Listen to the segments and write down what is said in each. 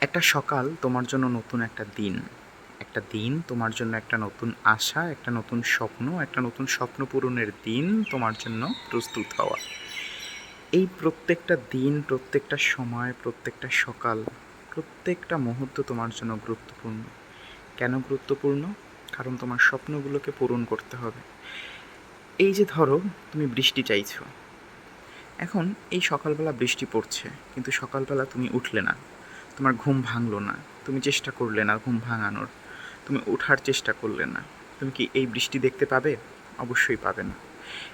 একটা সকাল তোমার জন্য নতুন একটা দিন। একটা দিন তোমার জন্য একটা নতুন আশা, একটা নতুন স্বপ্ন, একটা নতুন স্বপ্ন পূরণের দিন তোমার জন্য প্রস্তুত হওয়া। এই প্রত্যেকটা দিন, প্রত্যেকটা সময়, প্রত্যেকটা সকাল, প্রত্যেকটা মুহূর্ত তোমার জন্য গুরুত্বপূর্ণ। কেন গুরুত্বপূর্ণ? কারণ তোমার স্বপ্নগুলোকে পূরণ করতে হবে। এই যে ধরো, তুমি বৃষ্টি চাইছো। এখন এই সকালবেলা বৃষ্টি পড়ছে, কিন্তু সকালবেলা তুমি উঠলে না। তোমার ঘুম ভাঙলো না। তুমি চেষ্টা করলে না ঘুম ভাঙানোর। তুমি ওঠার চেষ্টা করলে না। তুমি কি এই বৃষ্টি দেখতে পাবে? অবশ্যই পাবে না।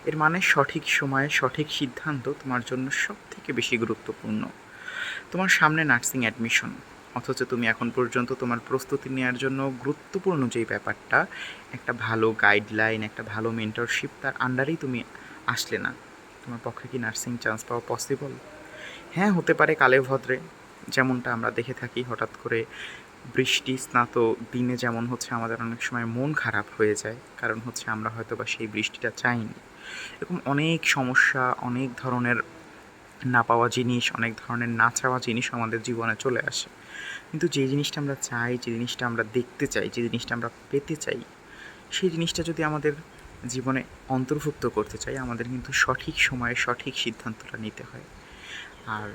এর মানে সঠিক সময়ে সঠিক সিদ্ধান্ত তোমার জন্য সব থেকে বেশি গুরুত্বপূর্ণ। তোমার সামনে নার্সিং অ্যাডমিশন। অথচ তুমি এখন পর্যন্ত তোমার প্রস্তুতি নেওয়ার জন্য গুরুত্বপূর্ণ যেই ব্যাপারটা, একটা ভালো গাইডলাইন, একটা ভালো মেন্টরশিপ তার আন্ডারেই তুমি আসলে না। তোমার পক্ষে কি নার্সিং চান্স পাওয়া পসিবল? হ্যাঁ হতে পারে কালে ভদ্রে। যেমনটা আমরা দেখে থাকি, হঠাৎ করে বৃষ্টি, স্নাত দিনে যেমন হচ্ছে আমাদের অনেক সময় মন খারাপ হয়ে যায়, কারণ হচ্ছে আমরা হয়তো বা সেই বৃষ্টিটা চাইনি। এরকম অনেক সমস্যা, অনেক ধরনের না পাওয়া জিনিস, অনেক ধরনের না চাওয়া জিনিস আমাদের জীবনে চলে আসে। কিন্তু যে জিনিসটা আমরা চাই, যে জিনিসটা আমরা দেখতে চাই, যে জিনিসটা আমরা পেতে চাই, সেই জিনিসটা যদি আমাদের জীবনে অন্তর্ভুক্ত করতে চাই, আমাদের কিন্তু সঠিক সময়ে সঠিক সিদ্ধান্তটা নিতে হয়। আর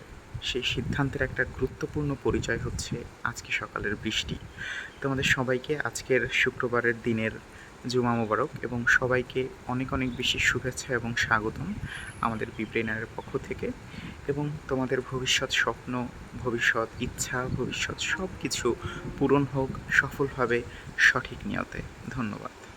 সেই সিদ্ধান্তের একটা গুরুত্বপূর্ণ পরিচয় হচ্ছে আজকে সকালের বৃষ্টি। তোমাদের সবাইকে আজকের শুক্রবারের দিনের জুমা মোবারক এবং সবাইকে অনেক অনেক বেশি শুভেচ্ছা এবং স্বাগতম আমাদের বিব্রেনারের পক্ষ থেকে এবং তোমাদের ভবিষ্যৎ স্বপ্ন, ভবিষ্যৎ ইচ্ছা, ভবিষ্যৎ সব কিছু পূরণ হোক সফলভাবে সঠিক নিয়তে। ধন্যবাদ।